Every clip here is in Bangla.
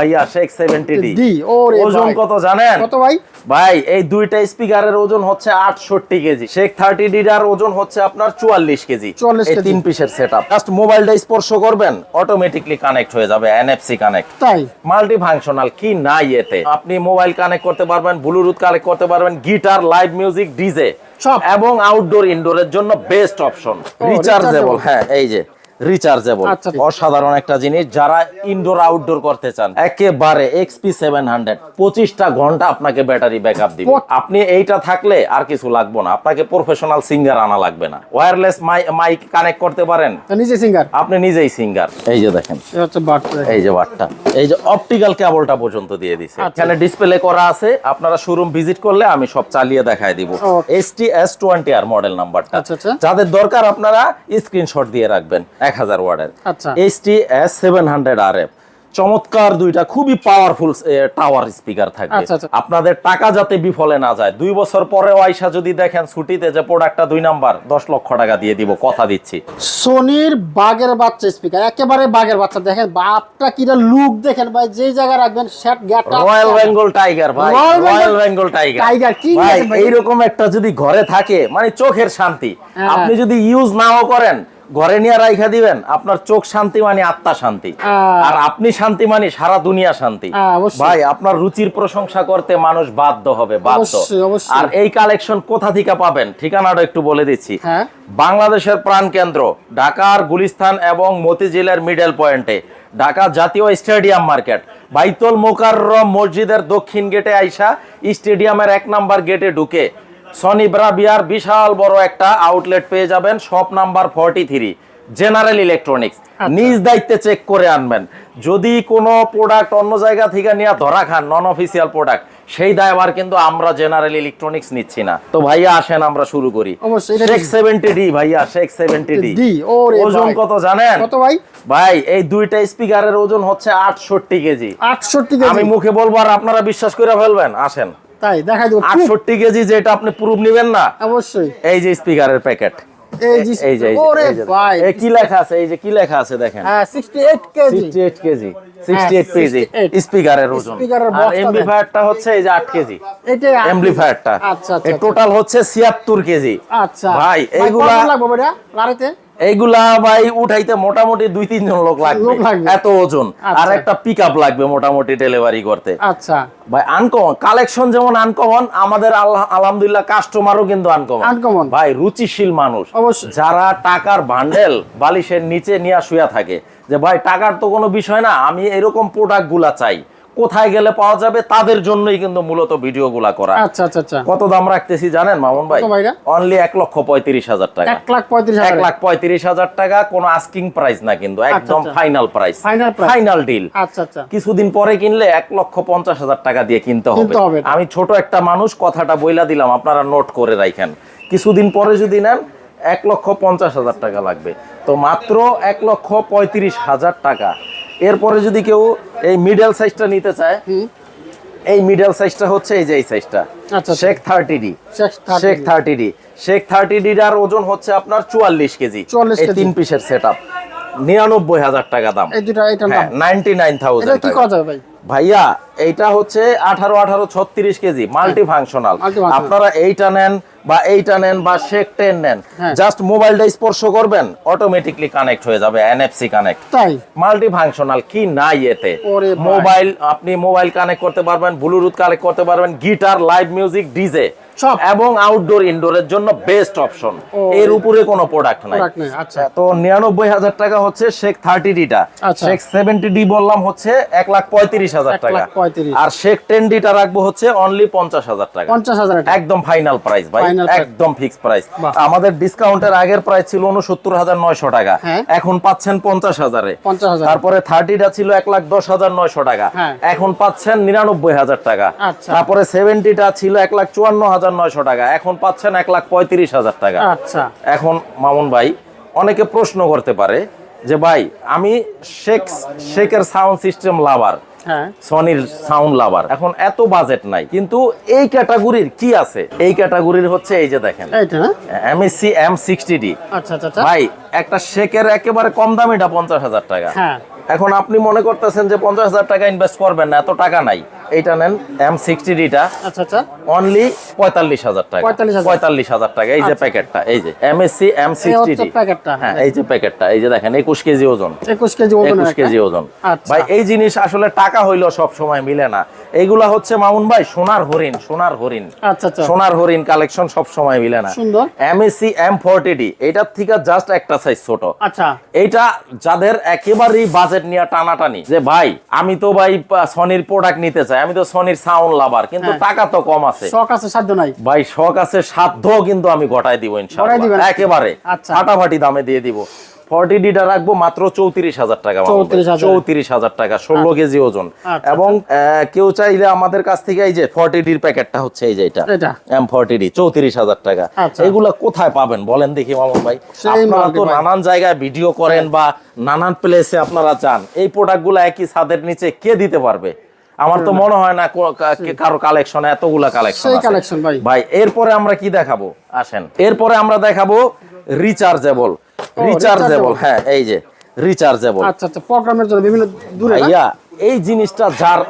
ভাইয়া শেখ ওজন। কত জানেন? কত ভাই? ভাই এই দুইটা স্পিকারের ওজন হচ্ছে আটষট্টি কেজি। শেখ থার্টি ডিটার ওজন হচ্ছে আপনার চুয়াল্লিশ কেজি। 44 এই তিন পিসের সেট আপ জাস্ট মোবাইলটা স্পর্শ করবেন অটোমেটিকলি কানেক্ট হয়ে যাবে এনএফসি কানেক্ট তাই? মাল্টি ফাংশনাল কি নাই এতে? আপনি মোবাইল কানেক্ট করতে পারবেন ব্লুটুথ কানেক্ট করতে পারবেন গিটার লাইভ মিউজিক ডিজে সব। এবং আউটডোর ইনডোরের জন্য বেস্ট অপশন রিচার্জেবল হ্যাঁ এই যে। রিচার্জেবল আচ্ছা, অসাধারণ একটা জিনিস যারা ইনডোর আউটডোর করতে চান একেবারে এক্সপি সেভেন হান্ড্রেড পঁচিশটা ঘণ্টা আপনাকে ব্যাটারি ব্যাকআপ দিবে। আপনি এইটা থাকলে আর কিছু লাগবে না। আপনাকে প্রফেশনাল সিঙ্গার আনা লাগবে না। ওয়্যারলেস মাইক কানেক্ট করতে পারেন। নিজে সিঙ্গার আপনি নিজেই সিঙ্গার এই যে দেখেন। বাটটা এই যে বারটা এই যে অপটিক্যাল কেবলটা পর্যন্ত দিয়ে দিছে। আচ্ছা। এখানে ডিসপ্লে করা আছে। আপনারা শোরুম ভিজিট করলে আমি সব চালিয়ে দেখায় দিব। S T S twenty R model নাম্বারটা। যাদের দরকার আপনারা স্ক্রিনশট দিয়ে রাখবেন। এক হাজার ওয়ার্ডের আচ্ছা। H T S seven hundred R F চমৎকার দুইটা খুবই পাওয়ারফুল টাওয়ার স্পিকার থাকবে। আচ্ছা, আচ্ছা। আপনাদের টাকা যাতে বিফলে না যায় দুই বছর পরেও আইসা যদি দেখেন ছুটিতে যে প্রোডাক্টটা দুই নাম্বার দশ লক্ষ টাকা দিয়ে দিব কথা দিচ্ছি। সোনির বাগের বাচ্চা স্পিকার একেবারে বাগের বাচ্চা। দেখেন বাপটা কিরা লুক দেখেন ভাই যে জায়গায় রাখবেন সেট গ্যাট রয়্যাল বেঙ্গল টাইগার ভাই। রয়্যাল বেঙ্গল টাইগার টাইগার কি ভাই এইরকম একটা যদি ঘরে থাকে মানে চোখের শান্তি। হ্যাঁ। আপনি যদি ইউজ নাও করেন ঘরে নিয়ে রাইখা দিবেন আপনার চোখ শান্তি মানে আত্মা শান্তি। হ্যাঁ। আর আপনি শান্তি মানে সারা দুনিয়া শান্তি। হ্যাঁ, ভাই আপনার রুচির প্রশংসা করতে মানুষ বাধ্য হবে বাধ্য। আর এই কালেকশন কোথা থেকে পাবেন? ঠিকানাটা একটু বলে দিচ্ছি। বাংলাদেশের প্রাণ কেন্দ্র ঢাকার গুলিস্তান এবং মতিঝিলের মিডল পয়েন্টে ঢাকা জাতীয় স্টেডিয়াম মার্কেট। বাইতুল মোকাররম মসজিদের দক্ষিণ গেটে আইসা স্টেডিয়ামের এক নাম্বার গেটে ঢুকে সনি ব্রাবিয়ার বিশাল বড় একটা আউটলেট পেয়ে যাবেন shop number forty three general electronics নিজ দায়িত্বে চেক করে আনবেন। যদি কোনো প্রোডাক্ট অন্য জায়গা থেকে নিয়ে ধরা খান নন অফিসিয়াল প্রোডাক্ট সেই দায়ভার কিন্তু আমরা জেনারেল ইলেকট্রনিক্স নিচ্ছি না। তো ভাইয়া আসেন আমরা শুরু করি। শেখ সেভেন্টি ডি ভাইয়া শেখ সেভেন্টি ডি ওজন কত জানেন? কত ভাই? ভাই এই দুইটা স্পিকারের ওজন হচ্ছে আটষট্টি কেজি। আটষট্টি আমি মুখে বলব আর আপনারা বিশ্বাস করে ফেলবেন। আসেন। তাই দেখাই দেবো। আটষট্টি কেজি যেটা আপনি প্রুফ নেবেন না অবশ্যই। এই যে স্পিকারের প্যাকেট এই যে ওরে ভাই কি লেখা আছে এই যে কি লেখা আছে দেখেন। হ্যাঁ 68 কেজি। 68 কেজি। 68 কেজি স্পিকারের ওজন। আর এমপ্লিফায়ারটা হচ্ছে এই যে 8 কেজি এটা এমপ্লিফায়ারটা আচ্ছা আচ্ছা টোটাল হচ্ছে 76 কেজি আচ্ছা। ভাই, এইগুলা- লাগবে লারিতে এইগুলা ভাই উঠাইতে মোটামুটি দুই তিনজন লোক লাগবে। লোক লাগবে। এত ওজন। আচ্ছা। আর একটা পিক লাগবে মোটামুটি ডেলিভারি করতে। আচ্ছা। ভাই আনকমন কালেকশন যেমন আনকমন আমাদের আল্লাহ আলহামদুলিল্লাহ কাস্টমারও কিন্তু আনকমন Uncommon। ভাই রুচিশীল মানুষ। যারা টাকার বান্ডেল বালিশের নিচে নিয়ে শুয়া থাকে যে ভাই টাকার তো কোনো বিষয় না আমি এরকম প্রোডাক্টগুলা চাই। কোথায় গেলে পাওয়া যাবে তাদের জন্যই কিন্তু মূলত ভিডিও গুলা করা। আচ্ছা আচ্ছা আচ্ছা। কত দাম রাখতেছি জানেন মামুন ভাই? অনলি এক লক্ষ পঁয়ত্রিশ হাজার টাকা। এক লাখ পঁয়ত্রিশ এক লাখ পঁয়ত্রিশ হাজার টাকা কোনো আস্কিং প্রাইস না কিন্তু একদম আচ্ছা। ফাইনাল প্রাইস ফাইনাল ডিল আচ্ছা আচ্ছা। কিছুদিন পরে কিনলে এক লক্ষ পঞ্চাশ হাজার টাকা দিয়ে কিনতে হবে। আমি ছোট একটা মানুষ কথাটা বইলা দিলাম আপনারা নোট করে রাখেন কিছুদিন পরে যদি নেন এক লক্ষ পঞ্চাশ হাজার টাকা লাগবে। তো মাত্র এক লক্ষ পঁয়ত্রিশ হাজার টাকা। এরপরে যদি কেউ এই মিডল সাইজটা নিতে চায় এই মিডল সাইজটা হচ্ছে এই যে এই সাইজটা আচ্ছা। Shake thirty D shake thirty D shake thirty ডির ওজন হচ্ছে আপনার চুয়াল্লিশ কেজি। 44 এই তিন পিসের সেট আপ নিরানব্বই হাজার টাকা দাম। নাইনটি নাইন থাউজেন্ড ভাইয়া এইটা হচ্ছে আঠারো আঠারো ছত্রিশ কেজি মাল্টি ফাংশনাল আপনারা এইটা নেন বা এইটা নেন বা শেক টেন নেন হ্যাঁ। জাস্ট মোবাইলটা স্পর্শ করবেন অটোমেটিকলি কানেক্ট হয়ে যাবে এনএফসি কানেক্ট তাই? মাল্টি ফাংশনাল কি নাই এতে? মোবাইল আপনি মোবাইল কানেক্ট করতে পারবেন ব্লুটুথ কানেক্ট করতে পারবেন গিটার লাইভ মিউজিক ডিজে সব। এবং আউটডোর ইনডোরের জন্য বেস্ট অপশন এর উপরে কোনো প্রোডাক্ট নাই। আচ্ছা। তো নিরানব্বই হাজার টাকা হচ্ছে শেখ থার্টি ডিটা আচ্ছা। শেখ সেভেন্টি ডি বললাম হচ্ছে এক লাখ পঁয়ত্রিশ হাজার টাকা। আর শেখ টেন ডিটা রাখব হচ্ছে অনলি পঞ্চাশ হাজার টাকা। পঞ্চাশ হাজার একদম ফাইনাল প্রাইস ভাই। একদম ফিক্স প্রাইস আমাদের ডিসকাউন্টের আগের প্রাইস ছিল উনসত্তর হাজার নয়শো টাকা। হ্যাঁ। এখন পাচ্ছেন পঞ্চাশ হাজারে। তারপরে থার্টিটা ছিল এক লাখ দশ হাজার নয়শো টাকা। হ্যাঁ। এখন পাচ্ছেন নিরানব্বই হাজার টাকা। আচ্ছা। তারপরে সেভেন্টিটা ছিল এক লাখ চুয়ান্ন হাজার নয়শো টাকা। এখন পাচ্ছেন এক লাখ পঁয়ত্রিশ হাজার টাকা। আচ্ছা। এখন মামুন ভাই অনেকে প্রশ্ন করতে পারে যে ভাই আমি শেখ শেখের সাউন্ড সিস্টেম লাভার সনির সাউন্ড লাভার এখন এত বাজেট নাই কিন্তু এই ক্যাটাগরির কি আছে? এই ক্যাটাগরির হচ্ছে এই যে দেখেন এইটা না? এমএসসি এম সিক্সটি ডি ভাই একটা শেকের একেবারে কম দামিটা পঞ্চাশ হাজার টাকা। হ্যাঁ। এখন আপনি মনে করতেছেন যে পঞ্চাশ হাজার টাকা ইনভেস্ট করবেন না এত টাকা নাই। এইটা নেন এম সিক্সটি ডিটা আচ্ছা আচ্ছা। অনলি পঁয়তাল্লিশ হাজার টাকা। পঁয়তাল্লিশ হাজার। টাকা এই যে আচ্ছা। প্যাকেটটা এই যে M S C M sixty D প্যাকেটটা হ্যাঁ এই যে। প্যাকেটটা এই যে দেখেন একুশ কেজি ওজন। একুশ কেজি ওজন একুশ কেজি ওজন। আচ্ছা। ভাই এই জিনিস আসলে টাকা হইল সব সময় মিলে না। এইগুলা হচ্ছে মামুন ভাই সোনার হরিণ সোনার হরিণ। আচ্ছা আচ্ছা। সোনার হরিণ কালেকশন সব সময় মিলে না। সুন্দর। এমএসসি এম ফোরটি ডি এটার থেকে জাস্ট একটা সাইজ ছোট। আচ্ছা। এইটা যাদের একেবারেই বাজেট নিয়ে টানাটানি যে ভাই আমি তো ভাই সনির প্রোডাক্ট নিতে চাই আমি তো সনির সাউন্ড লাভার কিন্তু হ্যাঁ। টাকা তো কম আছে। শখ আছে সাধ্য নাই। ভাই শখ আছে সাধ্য কিন্তু আমি ঘটাই দিব ইনশাআল্লাহ। একেবারে। আচ্ছা। ফাটাফাটি দামে দিয়ে দিব। ফর্টি ডিটা রাখব মাত্র চৌত্রিশ হাজার টাকা চৌত্রিশ হাজার। টাকা ষোলো কেজি ওজন। আচ্ছা, এবং কেউ চাইলে আমাদের কাছ থেকে এই যে ফর্টি ডির প্যাকেটটা হচ্ছে এই যে এটা। এম ফর্টি ডি চৌত্রিশ হাজার টাকা। আচ্ছা। এগুলা কোথায় পাবেন বলেন দেখি মামুন ভাই। আপনারা তো নানান জায়গায় ভিডিও করেন বা নানান প্লেসে আপনারা যান। এই প্রোডাক্টগুলো একই ছাদের নিচে কে দিতে পারবে? আমার তো মনে হয় না কারও কালেকশনে এতগুলা কালেকশন কালেকশন ভাই। ভাই এরপরে আমরা কি দেখাবো? আসেন। এরপরে আমরা দেখাবো রিচার্জেবল রিচার্জেবল হ্যাঁ এই যে রিচার্জেবল আচ্ছা আচ্ছা প্রোগ্রামের জন্য বিভিন্ন দূরে না? ভাইয়া এই জিনিসটা যার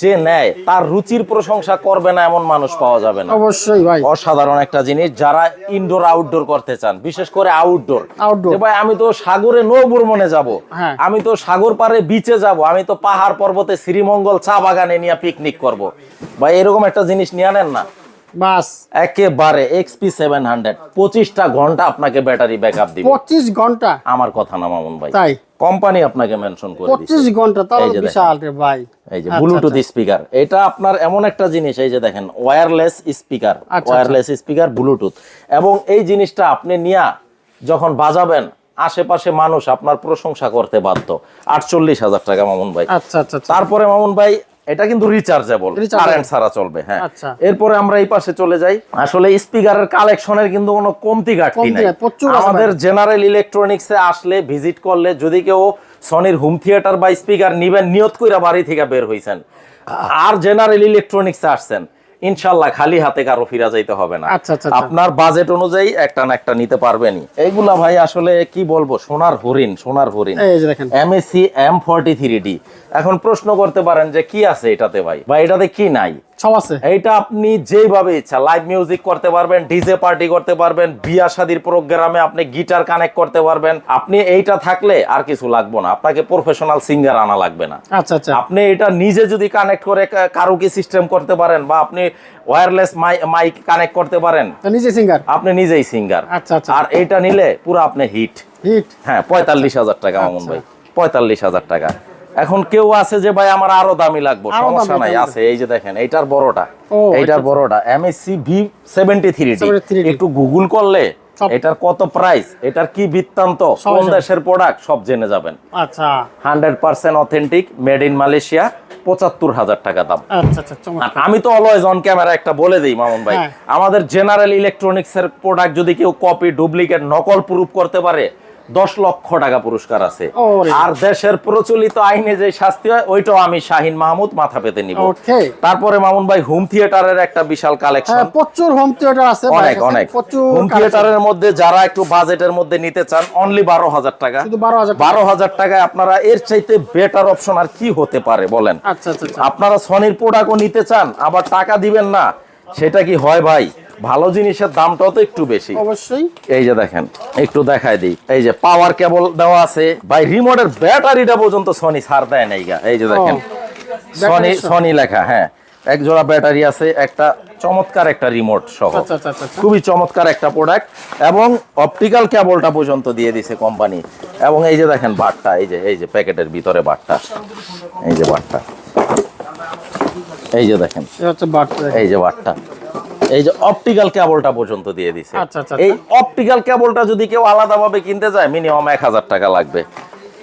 যে নেয় তার রুচির প্রশংসা করবে না এমন মানুষ পাওয়া যাবে না। অবশ্যই ভাই। অসাধারণ একটা জিনিস যারা ইনডোর আউটডোর করতে চান বিশেষ করে আউটডোর Outdoor। ভাই আমি তো সাগরে নৌবর্মনে যাব হ্যাঁ। আমি তো সাগর পারে বিচে যাব আমি তো পাহাড় পর্বতে শ্রীমঙ্গল চা বাগানে নিয়ে পিকনিক করব। ভাই এরকম একটা জিনিস নিয়ে নেন না? বাস। একেবারে এক্সপি সেভেন হান্ড্রেড পঁচিশটা ঘণ্টা আপনাকে ব্যাটারি ব্যাকআপ দিবে। পঁচিশ ঘণ্টা? আমার কথা না মামুন ভাই। তাই? কোম্পানি আপনাকে মেনশন করে পঁচিশ ঘণ্টা তাও। বিশাল রে ভাই। এই যে আচ্ছা, ব্লুটুথ স্পিকার এটা আপনার এমন একটা জিনিস এই যে দেখেন ওয়্যারলেস স্পিকার আচ্ছা। ওয়্যারলেস স্পিকার ব্লুটুথ এবং এই জিনিসটা আপনি নিয়া যখন বাজাবেন আশেপাশে মানুষ আপনার প্রশংসা করতে বাধ্য। আটচল্লিশ হাজার টাকা মামুন ভাই। আচ্ছা আচ্ছা আচ্ছা। তারপরে মামুন ভাই এটা কিন্তু রিচার্জেবল কারেন্ট ছাড়া চলবে হ্যাঁ। আচ্ছা। এরপরে আমরা এই পাশে চলে যাই। আসলে স্পিকারের কালেকশনের কিন্তু কোনো কমতি ঘাটতি নাই। আমাদের জেনারেল ইলেকট্রনিক্সে আসলে ভিজিট করলে যদি কেউ সনির হোম থিয়েটার বা স্পিকার নিবেন নিয়ত কইরা বাড়ি থেকে বের হইছেন। আর জেনারেল ইলেকট্রনিক্সে আসছেন ইনশাল্লাহ খালি হাতে কারও ফিরা যাইতে হবে না। আচ্ছা, আচ্ছা। আপনার বাজেট অনুযায়ী একটা না একটা নিতে পারবেনই। এইগুলা ভাই আসলে কি বলব সোনার হরিণ সোনার হরিণ। এই যে দেখেন। MSC M forty three D এখন প্রশ্ন করতে পারেন যে কি আছে এটাতে ভাই? বা এটাতে কি নাই? সব আছে। এইটা আপনি যেভাবে ইচ্ছা লাইভ মিউজিক করতে পারবেন ডিজে পার্টি করতে পারবেন বিয়া শাদির প্রোগ্রামে আপনি গিটার কানেক্ট করতে পারবেন। আপনি এইটা থাকলে আর কিছু লাগবে না। আপনাকে প্রফেশনাল সিঙ্গার আনা লাগবে না। আচ্ছা আচ্ছা। আপনি এটা নিজে যদি কানেক্ট করে কারুকি সিস্টেম করতে পারেন বা আপনি ওয়্যারলেস মাইক কানেক্ট করতে পারেন? তো নিজে সিঙ্গার আপনি নিজেই সিঙ্গার আচ্ছা আচ্ছা। আর এটা নিলে পুরো আপনি হিট হিট হ্যাঁ পঁয়তাল্লিশ হাজার টাকা মামুন ভাই। পঁয়তাল্লিশ হাজার টাকা। এখন কেউ আছে যে ভাই আমার আরও দামি লাগবে। সমস্যা নাই আছে। এই যে দেখেন এইটার বড়টা। এইটার বড়টা এমএসসি ভি সেভেন্টি থ্রি একটু গুগল করলে এটার কত প্রাইস এটার কি বৃত্তান্ত কোন দেশের প্রোডাক্ট সব জেনে যাবেন। আচ্ছা। Hundred percent authentic made in Malaysia পঁচাত্তর হাজার টাকা দাম। আচ্ছা আচ্ছা আমি তো অলওয়েজ অন ক্যামেরা একটা বলে দিই মামুন ভাই। হ্যাঁ। আমাদের জেনারেল ইলেকট্রনিক্স এর প্রোডাক্ট যদি কেউ কপি ডুপ্লিকেট নকল প্রুফ করতে পারে দশ লক্ষ টাকা পুরস্কার আছে। আর দেশের প্রচলিত আইনে যে শাস্তি হয় ওইটাও আমি শাহিন মাহমুদ মাথা পেতে নিব। তারপরে মামুন ভাই হোম থিয়েটারের একটা বিশাল কালেকশন হ্যাঁ প্রচুর হোম থিয়েটার আছে অনেক অনেক। হোম থিয়েটারের মধ্যে যারা একটু বাজেটের মধ্যে নিতে চান অনলি বারো হাজার টাকা। বারো হাজার টাকায় আপনারা এর চাইতে বেটার অপশন আর কি হতে পারে বলেন? আচ্ছা আচ্ছা আচ্ছা। আপনারা সনির প্রোডাক্টও নিতে চান আবার টাকা দিবেন না সেটা কি হয় ভাই? ভালো জিনিসের দামটাও তো একটু বেশি। অবশ্যই। এই যে দেখেন একটু দেখায় দিই। এই যে পাওয়ার কেবল দেওয়া আছে। ভাই রিমোটের ব্যাটারিটা পর্যন্ত সনি সার দেয় নাই গা। এই যে দেখেন সনি সনি লেখা হ্যাঁ। এক জোড়া ব্যাটারি আছে একটা চমৎকার একটা রিমোট সহ। আচ্ছা আচ্ছা আচ্ছা। খুবই চমৎকার একটা প্রোডাক্ট এবং অপটিক্যাল কেবলটা পর্যন্ত দিয়ে দিছে কোম্পানি এবং এই যে দেখেন বাটটা এই যে এই যে প্যাকেটের ভিতরে বাটটা এই যে বাটটা এই যে দেখেন এই যে বাটটা এই যে অপটিক্যাল কেবলটা পর্যন্ত দিয়ে দিছে। আচ্ছা, আচ্ছা, এই অপটিক্যাল কেবলটা যদি কেউ আলাদাভাবে কিনতে যায় মিনিমাম এক হাজার টাকা লাগবে।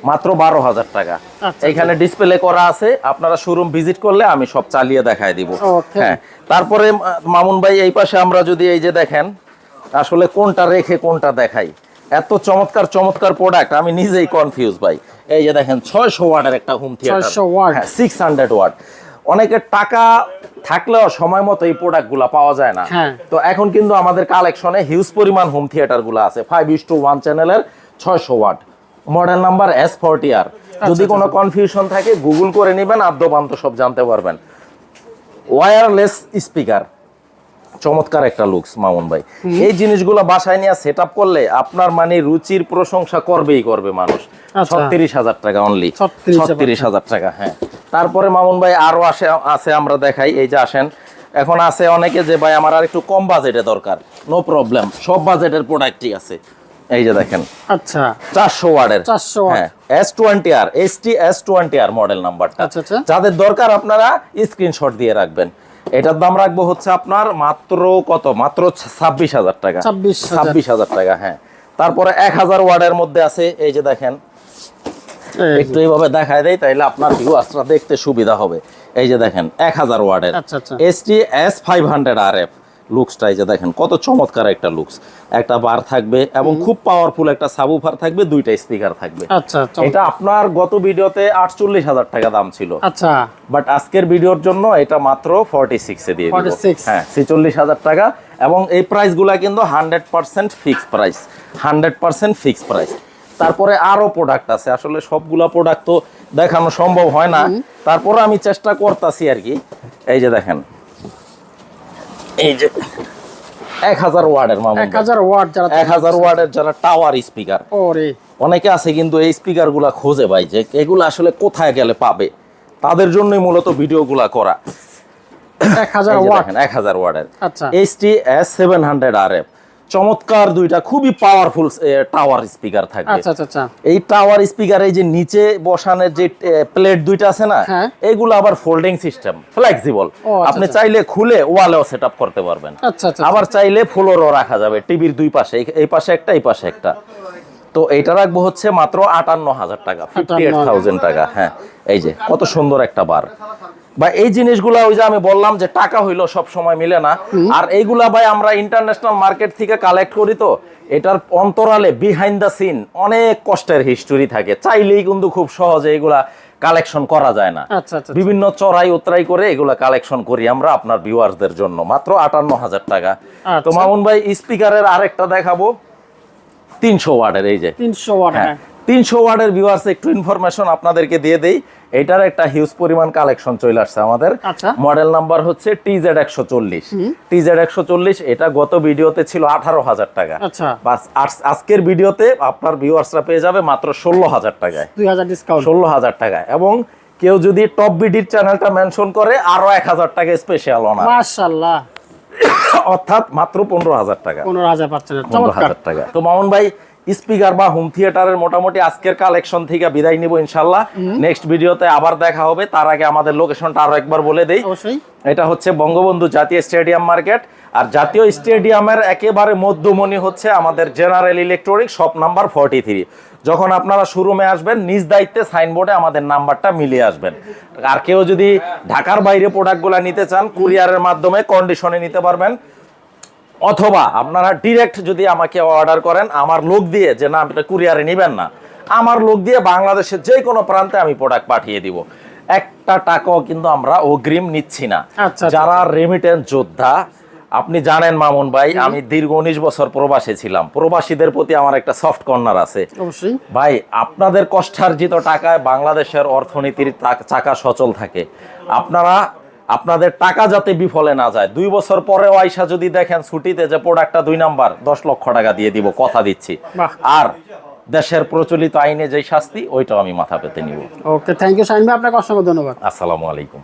মাত্র বারো হাজার টাকা। আচ্ছা, এখানে ডিসপ্লে করা আছে। আপনারা শোরুম ভিজিট করলে আমি সব চালিয়ে দেখায় দিব। হ্যাঁ। তারপরে মামুন ভাই এই পাশে আমরা যদি এই যে দেখেন আসলে কোনটা রেখে কোনটা দেখাই। এত চমৎকার চমৎকার প্রোডাক্ট আমি নিজেই কনফিউজ ভাই। এই যে দেখেন ছয়শো ওয়াটের একটা হোম থিয়েটার 600 watt। হ্যাঁ সিক্স হান্ড্রেড ওয়াট অনেকের টাকা থাকলেও সময় মতো এই প্রোডাক্টগুলা পাওয়া যায় না। হ্যাঁ। তো এখন কিন্তু আমাদের কালেকশনে হিউজ পরিমাণ হোম থিয়েটারগুলো আছে। ফাইভ ইস টু ওয়ান চ্যানেলের ছয়শো watt model number S forty R যদি কোনো কনফিউশন থাকে গুগল করে নেবেন আদ্যপান্ত সব জানতে পারবেন। ওয়্যারলেস স্পিকার চমৎকার একটা লুকস মামুন ভাই। এই জিনিসগুলো বাসায় নিয়ে সেট আপ করলে আপনার মানে রুচির প্রশংসা করবেই করবে মানুষ। আচ্ছা। ছত্রিশ হাজার টাকা অনলি ছত্রিশ হাজার টাকা হ্যাঁ। তারপরে মামুন ভাই আরও আসে আছে আমরা দেখাই। এই যে আসেন। এখন আছে অনেকে যে ভাই আমার আর একটু কম বাজেটে দরকার। নো প্রবলেম সব বাজেটের প্রোডাক্টই আছে। এই যে দেখেন। আচ্ছা। চারশো ওয়ার্ডের। 400 ওয়াট। হ্যাঁ। S twenty R S T S twenty R model নাম্বারটা আচ্ছা, আচ্ছা। যাদের দরকার আপনারা স্ক্রিনশট দিয়ে রাখবেন। এটার দাম রাখব হচ্ছে আপনার মাত্র কত? মাত্র ছাব্বিশ হাজার টাকা। 26,000 ছাব্বিশ হাজার টাকা হ্যাঁ। তারপরে এক হাজার ওয়ার্ডের মধ্যে আছে এই যে দেখেন। একটু এইভাবে দেখায় দেয় তাইলে আপনার ভিউয়ার্সরা দেখতে সুবিধা হবে। এই যে দেখেন এক হাজার ওয়ার্ডের আচ্ছা। S five hundred R F লুকসটা এই যে দেখেন কত চমৎকার একটা লুকস একটা বার থাকবে এবং খুব পাওয়ারফুল একটা সাবুফার থাকবে দুইটা স্পিকার থাকবে। আচ্ছা এটা আপনার গত ভিডিওতে আটচল্লিশ হাজার টাকা দাম ছিল। আচ্ছা। বাট আজকের ভিডিওর জন্য এটা মাত্র ফর্টি সিক্সে দিয়ে দিব। 46 হ্যাঁ ছেচল্লিশ হাজার টাকা। এবং এই প্রাইসগুলা কিন্তু hundred percent fixed price hundred percent fixed price তারপরে আরও প্রোডাক্ট আছে। আসলে সবগুলা প্রোডাক্ট তো দেখানো সম্ভব হয় না। তারপরে আমি চেষ্টা করতেছি আর কি। এই যে দেখেন। এই যে এক হাজার ওয়ার্ডের এক হাজার ওয়াট যারা এক হাজার ওয়ার্ডের যারা টাওয়ার স্পিকার ওরে। অনেকে আছে কিন্তু এই স্পিকারগুলা খোঁজে ভাই যে এগুলো আসলে কোথায় গেলে পাবে। তাদের জন্যই মূলত ভিডিওগুলা করা। এক হাজার দেখেন এক হাজার ওয়ার্ডের। আচ্ছা। H T S seven hundred R F চমৎকার দুইটা খুবই পাওয়ারফুল টাওয়ার স্পিকার থাকবে। আচ্ছা আচ্ছা আচ্ছা। এই টাওয়ার স্পিকার এই যে নিচে বসানোর যে প্লেট দুইটা আছে না হ্যাঁ। এগুলো আবার ফোল্ডিং সিস্টেম ফ্লেক্সিবল আপনি আচ্ছা। চাইলে খুলে ওয়ালেও সেট করতে পারবেন। আচ্ছা আচ্ছা আবার চাইলে ফ্লোরও রাখা যাবে টিভির দুই পাশে এই- এই পাশে একটা এই পাশে একটা। তো এটা রাখব হচ্ছে মাত্র আটান্ন হাজার টাকা ফিফটি এইট থাউজেন্ড টাকা হ্যাঁ। এই যে কত সুন্দর একটা বার বা এই জিনিসগুলা ওই যে আমি বললাম যে টাকা হইল সব সময় মিলে না। আর এইগুলা ভাই আমরা ইন্টারন্যাশনাল মার্কেট থেকে কালেক্ট করি তো এটার অন্তরালে বিহাইন্ড দ্য সিন অনেক কষ্টের হিস্টোরি থাকে। চাইলেই কিন্তু খুব সহজে এগুলা কালেকশন করা যায় না। আচ্ছা আচ্ছা বিভিন্ন চড়াই উতরাই করে এগুলা কালেকশন করি আমরা আপনার ভিউয়ার্সদের জন্য। মাত্র আটান্ন হাজার টাকা। তো আচ্ছা। মামুন ভাই স্পিকারের আরেকটা দেখাবো। তিনশো ওয়ার্ডের এই যে। তিনশো ওয়াট হ্যাঁ। হ্যাঁ। তিনশো ওয়ার্ডের ভিউয়ার্স একটু ইনফরমেশন আপনাদেরকে দিয়ে দেই। এটার একটা হিউজ পরিমাণ কালেকশন চলে আসছে আমাদের। আচ্ছা। মডেল নাম্বার হচ্ছে টিজেড একশো চল্লিশ। টিজেড একশো চল্লিশ এটা গত ভিডিওতে ছিল আঠারো হাজার টাকা। আচ্ছা। বাস আজকের ভিডিওতে আপনার ভিউয়ার্সরা পেয়ে যাবে মাত্র ষোলো হাজার টাকায়। ষোলো হাজার টাকায়। এবং কেউ যদি টপ বিডির চ্যানেলটা মেনশন করে আরও এক হাজার টাকা স্পেশাল অনার মাশাল্লাহ। অর্থাৎ মাত্র পনেরো হাজার টাকা। পনেরো হাজার পাচ্ছেন। চমৎকার হাজার টাকা। তো মামুন ভাই স্পিকার বা হোম থিয়েটারের মোটামুটি আজকের কালেকশন থেকে বিদায় নিব ইনশাল্লাহ। নেক্সট ভিডিওতে আবার দেখা হবে তার আগে আমাদের লোকেশনটা আরও একবার বলে দেই। এটা হচ্ছে বঙ্গবন্ধু জাতীয় স্টেডিয়াম মার্কেট। আর জাতীয় স্টেডিয়ামের একেবারে মধ্যমণি হচ্ছে আমাদের general electronic shop number forty three যখন আপনারা শোরুমে আসবেন নিজ দায়িত্বে সাইনবোর্ডে আমাদের নাম্বারটা মিলিয়ে আসবেন। আর কেউ যদি ঢাকার বাইরে প্রোডাক্টগুলো নিতে চান কুরিয়ারের মাধ্যমে কন্ডিশনে নিতে পারবেন। অথবা আপনারা ডিরেক্ট যদি আমাকে অর্ডার করেন আমার লোক দিয়ে যে না আপনি কুরিয়ারে নেবেন না আমার লোক দিয়ে বাংলাদেশের যে কোনো প্রান্তে আমি প্রোডাক্ট পাঠিয়ে দিব। একটা টাকাও কিন্তু আমরা অগ্রিম নিচ্ছি না। আচ্ছা, আচ্ছা। যারা রেমিটেন্স যোদ্ধা আপনি জানেন মামুন ভাই আমি দীর্ঘ উনিশ বছর প্রবাসী ছিলাম। প্রবাসীদের প্রতি আমার একটা সফট কর্নার আছে। ভাই আপনাদের কষ্টার্জিত টাকায় বাংলাদেশের অর্থনীতির চাকা সচল থাকে। আপনারা আপনাদের টাকা যাতে বিফলে না যায়। দুই বছর পরেও আয়সা যদি দেখেন ছুটিতে যে প্রোডাক্টটা দুই নাম্বার দশ লক্ষ টাকা দিয়ে দিব কথা দিচ্ছি। আর দেশের প্রচলিত আইনে যে শাস্তি ওইটাও আমি মাথা পেতে নিব। ওকে থ্যাংক ইউ সাইন ভাই আপনাকে অসংখ্য ধন্যবাদ। আসসালামু আলাইকুম।